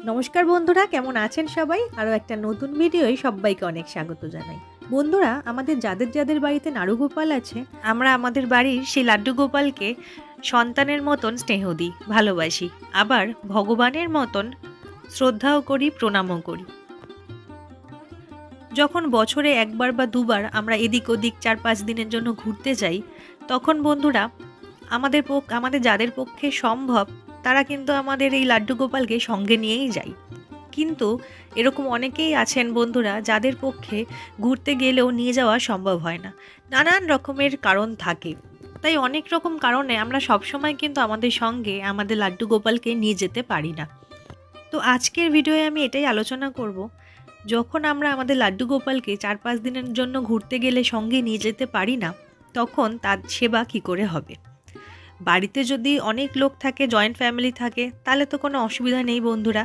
নমস্কার বন্ধুরা, কেমন আছেন সবাই? আরও একটা নতুন ভিডিওয় সবাইকে অনেক স্বাগত জানাই। বন্ধুরা, আমাদের যাদের যাদের বাড়িতে নাড়ু গোপাল আছে, আমরা আমাদের বাড়ির সেই লাড্ডু গোপালকে সন্তানের মতন স্নেহ দিই, ভালোবাসি। আবার ভগবানের মতন শ্রদ্ধাও করি, প্রণামও করি। যখন বছরে একবার বা দুবার আমরা এদিক ওদিক চার পাঁচ দিনের জন্য ঘুরতে যাই, তখন বন্ধুরা, আমাদের পক্ষ আমাদের যাদের পক্ষে সম্ভব তারা কিন্তু আমাদের এই লাড্ডু গোপালকে সঙ্গে নিয়েই যায়। কিন্তু এরকম অনেকেই আছেন বন্ধুরা, যাদের পক্ষে ঘুরতে গেলেও নিয়ে যাওয়া সম্ভব হয় না। নানান রকমের কারণ থাকে। তাই অনেক রকম কারণে আমরা সবসময় কিন্তু আমাদের সঙ্গে আমাদের লাড্ডু গোপালকে নিয়ে যেতে পারি না। তো আজকের ভিডিওয়ে আমি এটাই আলোচনা করব, যখন আমরা আমাদের লাড্ডু গোপালকে চার পাঁচ দিনের জন্য ঘুরতে গেলে সঙ্গে নিয়ে যেতে পারি না, তখন তার সেবা কী করে হবে? বাড়িতে যদি অনেক লোক থাকে জয়েন্ট ফ্যামিলি থাকে, তাহলে তো কোনো অসুবিধা নেই বন্ধুরা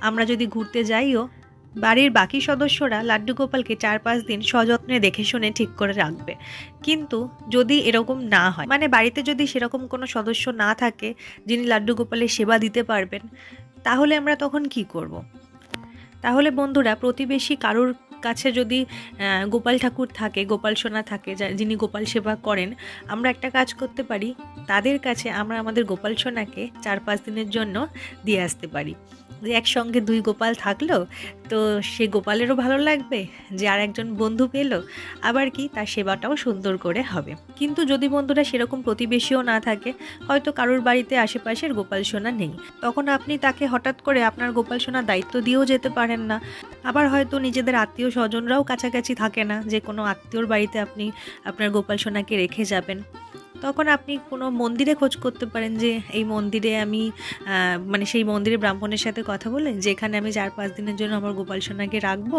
আমরা যদি ঘুরতে যাইও, বাড়ির বাকি সদস্যরা লাড্ডু গোপালকে চার পাঁচ দিন সযত্নে দেখে শুনে ঠিক করে রাখবে কিন্তু যদি এরকম না হয় মানে বাড়িতে যদি সেরকম কোনো সদস্য না থাকে, যিনি লাড্ডু গোপালের সেবা দিতে পারবেন, তাহলে আমরা তখন কি করব। তাহলে বন্ধুরা, প্রতিবেশী কারোর কাছে যদি গোপাল ঠাকুর থাকে, গোপাল সোনা থাকে যিনি গোপাল সেবা করেন, আমরা একটা কাজ করতে পারি, তাদের কাছে আমরা আমাদের গোপাল সোনাকে চার পাঁচ দিনের জন্য দিয়ে আসতে পারি। একসঙ্গে দুই গোপাল থাকল, তো সে গোপালেরও ভালো লাগবে যে আর একজন বন্ধু পেল। আবার কি, তার সেবাটাও সুন্দর করে হবে। কিন্তু যদি বন্ধুরা সেরকম প্রতিবেশীও না থাকে, হয়তো কারোর বাড়িতে আশেপাশের গোপাল সোনা নেই। তখন আপনি তাকে হঠাৎ করে আপনার গোপাল সোনার দায়িত্ব দিয়েও যেতে পারেন না। আবার হয়তো নিজেদের আত্মীয় স্বজনরাও কাছাকাছি থাকে না, যে কোনো আত্মীয়র বাড়িতে আপনি আপনার গোপাল সোনাকে রেখে যাবেন। তখন আপনি কোনো মন্দিরে খোঁজ করতে পারেন যে এই মন্দিরে আমি মানে সেই মন্দিরে ব্রাহ্মণের সাথে কথা বলে, যেখানে আমি চার পাঁচ দিনের জন্য আমার গোপাল সোনাকে রাখব,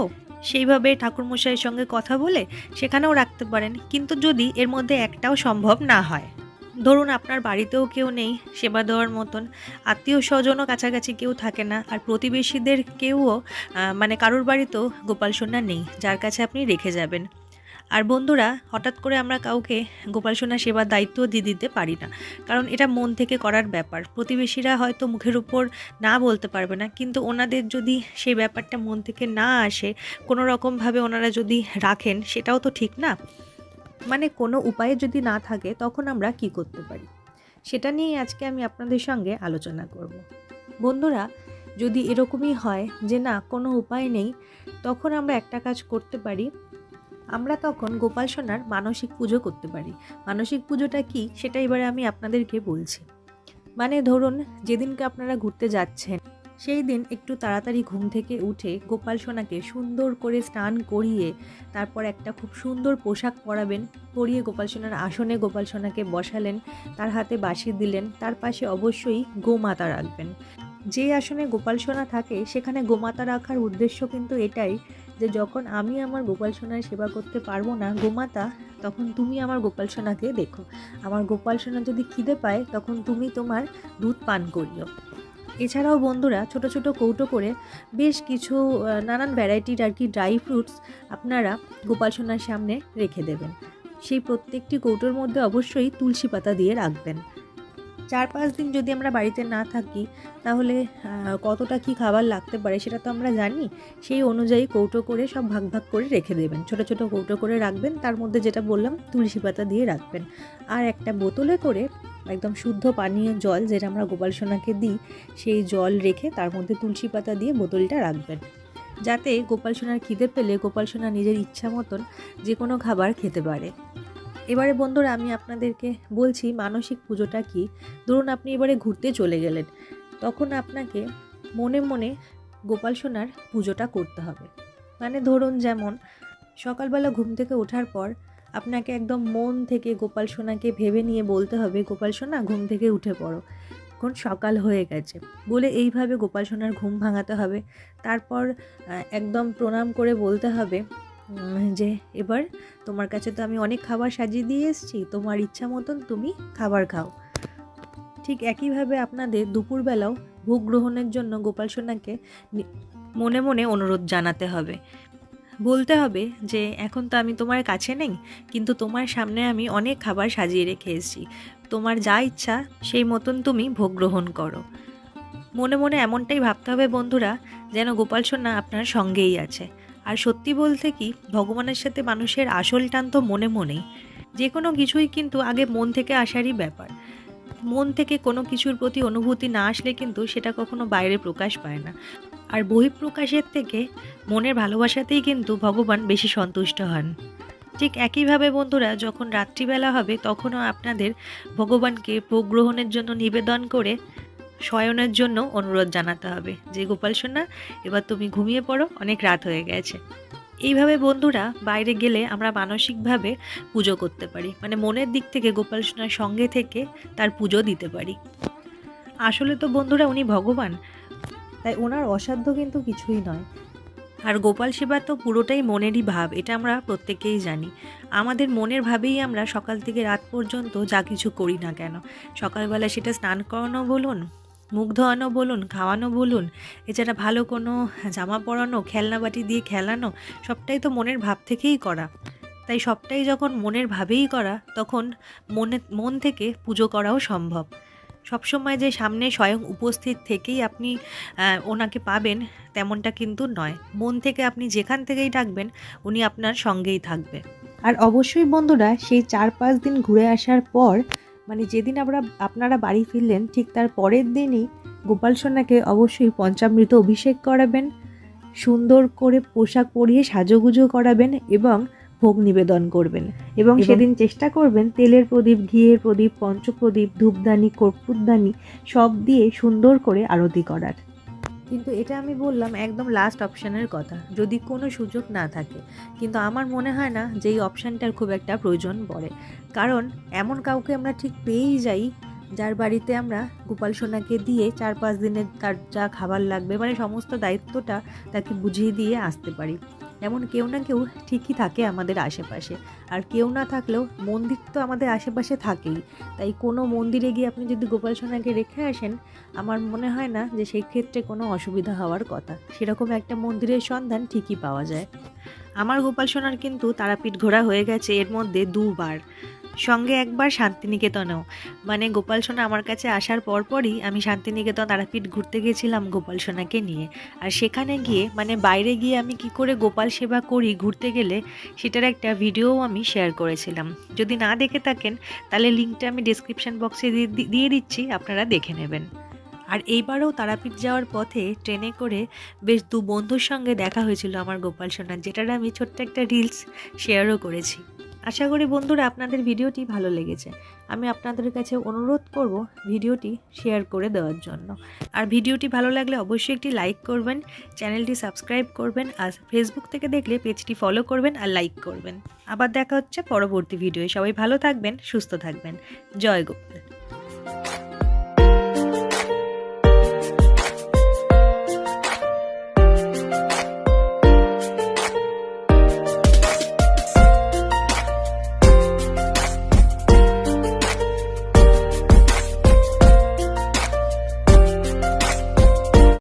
সেইভাবে ঠাকুরমশাইয়ের সঙ্গে কথা বলে সেখানেও রাখতে পারেন। কিন্তু যদি এর মধ্যে একটাও সম্ভব না হয়, ধরুন আপনার বাড়িতেও কেউ নেই, সেবা দেওয়ার মতন, আত্মীয় স্বজনও কাছাকাছি কেউ থাকে না, আর প্রতিবেশীদের কেউও মানে কারোর বাড়িতেও গোপাল সোনা নেই, যার কাছে আপনি রেখে যাবেন। আর বন্ধুরা, হঠাৎ করে আমরা কাউকে গোপাল সোনা সেবার দায়িত্ব দিয়ে দিতে পারি না। কারণ এটা মন থেকে করার ব্যাপার। প্রতিবেশীরা হয়তো মুখের উপর না বলতে পারবে না, কিন্তু ওনাদের যদি সেই ব্যাপারটা মন থেকে না আসে, কোনো রকমভাবে ওনারা যদি রাখেন, সেটাও তো ঠিক না। মানে কোনো উপায়ে যদি না থাকে, তখন আমরা কি করতে পারি? সেটা নিয়েই আজকে আমি আপনাদের সঙ্গে আলোচনা করব। বন্ধুরা, যদি এরকমই হয় যে না, কোনো উপায় নেই, তখন আমরা একটা কাজ করতে পারি। আমরা তখন গোপাল সোনার মানসিক পুজো করতে পারি। মানসিক পুজোটা কি সেটা এবারে আমি আপনাদেরকে বলছি। মানে ধরুন যেদিনকে আপনারা ঘুরতে যাচ্ছেন, সেই দিন একটু তাড়াতাড়ি ঘুম থেকে উঠে গোপাল সোনাকে সুন্দর করে স্নান করিয়ে, তারপর একটা খুব সুন্দর পোশাক পরাবেন, পরিয়ে গোপাল সোনার আসনে গোপাল সোনাকে বসালেন, তার হাতে বাঁশি দিলেন, তার পাশে অবশ্যই গোমাতা রাখবেন। যে আসনে গোপাল সোনা থাকে, সেখানে গোমাতা রাখার উদ্দেশ্য কিন্তু এটাই যে যখন আমি আমার গোপাল সোনার সেবা করতে পারব না, গোমাতা, তখন তুমি আমার গোপাল সোনাকে দেখো। আমার গোপাল সোনা যদি খিদে পায়, তখন তুমি তোমার দুধ পান করিও। এছাড়াও বন্ধুরা, ছোট ছোট কৌটো করে বেশ কিছু নানান ভ্যারাইটির আর কি ড্রাই ফ্রুটস আপনারা গোপাল সোনার সামনে রেখে দেবেন। সেই প্রত্যেকটি কৌটোর মধ্যে অবশ্যই তুলসী পাতা দিয়ে রাখবেন। চার পাঁচ দিন যদি আমরা বাড়িতে না থাকি, তাহলে কতটা কি খাবার লাগতে পারে সেটা তো আমরা জানি। সেই অনুযায়ী কৌটো করে সব ভাগ ভাগ করে রেখে দেবেন। ছোট ছোট কৌটো করে রাখবেন। তার মধ্যে যেটা বললাম, তুলসী পাতা দিয়ে রাখবেন। আর একটা বোতলে করে একদম শুদ্ধ পানীয় জল যেটা আমরা গোপাল সোনাকে দিই, সেই জল রেখে তার মধ্যে তুলসী পাতা দিয়ে বোতলটা রাখবেন। যাতে গোপাল সোনার খিদে পেলে গোপাল সোনা নিজের ইচ্ছা মতন যে কোনো খাবার খেতে পারে। এবারে বন্ধুরা আমি আপনাদেরকে বলছি মানসিক পুজোটা কি? ধরুন আপনি এবারে ঘুরতে চলে গেলেন, তখন আপনাকে মনে মনে গোপাল সোনার পুজোটা করতে হবে। মানে ধরুন যেমন সকালবেলা ঘুম থেকে ওঠার পর আপনাকে একদম মন থেকে গোপাল সোনাকে ভেবে নিয়ে বলতে হবে, গোপাল সোনা, ঘুম থেকে উঠে পড়ো। এখন সকাল হয়ে গেছে। বলে এইভাবে গোপাল সোনার ঘুম ভাঙাতে হবে। তারপর একদম প্রণাম করে বলতে হবে যে এবার তোমার কাছে তো আমি অনেক খাবার সাজিয়ে দিয়ে এসেছি, তোমার ইচ্ছা মতন তুমি খাবার খাও। ঠিক একইভাবে আপনাদের দুপুরবেলাও ভোগ গ্রহণের জন্য গোপাল সোনাকে মনে মনে অনুরোধ জানাতে হবে। বলতে হবে যে, এখন তো আমি তোমার কাছে নেই, কিন্তু তোমার সামনে আমি অনেক খাবার সাজিয়ে রেখে এসেছি। তোমার যা ইচ্ছা সেই মতন তুমি ভোগ গ্রহণ করো। মনে মনে এমনটাই ভাবতে হবে বন্ধুরা, যেন গোপাল সোনা আপনার সঙ্গেই আছে। আর সত্যি বলতে কি, ভগবানের সাথে মানুষের আসল টান তো মনে মনেই। যে কোনো কিছুই কিন্তু আগে মন থেকে আসারই ব্যাপার। মন থেকে কোনো কিছুর প্রতি অনুভূতি না আসলে কিন্তু সেটা কখনো বাইরে প্রকাশ পায় না। আর বহিঃপ্রকাশের থেকে মনের ভালোবাসাতেই কিন্তু ভগবান বেশি সন্তুষ্ট হন। ঠিক একইভাবে বন্ধুরা, যখন রাত্রিবেলা হবে, তখনও আপনাদের ভগবানকে ভোগ গ্রহণের জন্য নিবেদন করে শয়নের জন্য অনুরোধ জানাতে হবে যে, গোপাল সোনা, এবার তুমি ঘুমিয়ে পড়ো, অনেক রাত হয়ে গেছে। এইভাবে বন্ধুরা বাইরে গেলে আমরা মানসিকভাবে পুজো করতে পারি। মানে মনের দিক থেকে গোপাল সোনার সঙ্গে থেকে তার পুজো দিতে পারি। আসলে তো বন্ধুরা উনি ভগবান, তাই ওনার অসাধ্য কিন্তু কিছুই নয়। আর গোপাল সেবা তো পুরোটাই মনেরই ভাব, এটা আমরা প্রত্যেকেই জানি। আমাদের মনের ভাবেই আমরা সকাল থেকে রাত পর্যন্ত যা কিছু করি না কেন। সকালবেলা সেটা স্নান করানো বলুন মুখ ধোয়ানো বলুন, খাওয়ানো বলুন, এছাড়া ভালো কোনো জামা পরানো, খেলনা বাটি দিয়ে খেলানো, সবটাই তো মনের ভাব থেকেই করা। তাই সবটাই যখন মনের ভাবেই করা, তখন মনে, মন থেকে পুজো করাও সম্ভব। সবসময় যে সামনে স্বয়ং উপস্থিত থেকেই আপনি ওনাকে পাবেন, তেমনটা কিন্তু নয়। মন থেকে আপনি যেখান থেকেই ডাকবেন উনি আপনার সঙ্গেই থাকবে। আর অবশ্যই বন্ধুরা, সেই চার পাঁচ দিন ঘুরে আসার পর মানে যেদিন আমরা আপনারা বাড়ি ফিরলেন ঠিক তার পরের দিনই গোপাল সোনাকে অবশ্যই পঞ্চামৃত অভিষেক করাবেন সুন্দর করে পোশাক পরিয়ে সাজুগুজো করাবেন এবং ভোগ নিবেদন করবেন। এবং সেদিন চেষ্টা করবেন তেলের প্রদীপ ঘিয়ের প্রদীপ পঞ্চপ্রদীপ ধূপদানি কর্পূরদানি সব দিয়ে সুন্দর করে আরতি করার। কিন্তু এটা আমি বললাম একদম লাস্ট অপশানের কথা, যদি কোনো সুযোগ না থাকে। কিন্তু আমার মনে হয় না যে এই অপশানটার খুব একটা প্রয়োজন পড়ে। কারণ এমন কাউকে আমরা ঠিক পেয়েই যাই, যার বাড়িতে আমরা গোপাল সোনাকে দিয়ে চার পাঁচ দিনের তার যা খাবার লাগবে মানে সমস্ত দায়িত্বটা তাকে বুঝিয়ে দিয়ে আসতে পারি। এমন কেউ না কেউ ঠিকই থাকে আমাদের আশেপাশে। আর কেউ না থাকলেও মন্দির তো আমাদের আশেপাশে থাকেই। তাই কোনো মন্দিরে গিয়ে আপনি যদি গোপাল সোনাকে রেখে আসেন, আমার মনে হয় না যে সেই ক্ষেত্রে কোনো অসুবিধা হওয়ার কথা। সেরকম একটা মন্দিরের সন্ধান ঠিকই পাওয়া যায়। আমার গোপাল সোনার কিন্তু তারাপীঠ ঘোরা হয়ে গেছে এর মধ্যে দুবার। সঙ্গে একবার শান্তিনিকেতনেও। মানে গোপাল সোনা আমার কাছে আসার পরপরই আমি শান্তিনিকেতন তারাপীঠ ঘুরতে গেছিলাম গোপাল সোনাকে নিয়ে। আর সেখানে গিয়ে মানে বাইরে গিয়ে আমি কি করে গোপাল সেবা করি ঘুরতে গেলে, সেটার একটা ভিডিও আমি শেয়ার করেছিলাম। যদি না দেখে থাকেন, তাহলে লিঙ্কটা আমি ডিসক্রিপশন বক্সে দিয়ে দিচ্ছি, আপনারা দেখে নেবেন। আর এইবারও তারাপীঠ যাওয়ার পথে ট্রেনে করে বেশ দু বন্ধুর সঙ্গে দেখা হয়েছিল আমার গোপাল সোনার যেটার আমি ছোট্ট একটা রিলস শেয়ারও করেছি। আশা করি বন্ধুরা আপনাদের ভিডিওটি ভালো লেগেছে। আমি আপনাদের কাছে অনুরোধ করব ভিডিওটি শেয়ার করে দেওয়ার জন্য। আর ভিডিওটি ভালো লাগলে অবশ্যই একটি লাইক করবেন, চ্যানেলটি সাবস্ক্রাইব করবেন, আর ফেসবুক থেকে দেখলে পেজটি ফলো করবেন আর লাইক করবেন। আবার দেখা হচ্ছে পরবর্তী ভিডিওয়ে। সবাই ভালো থাকবেন, সুস্থ থাকবেন। জয় গোপাল।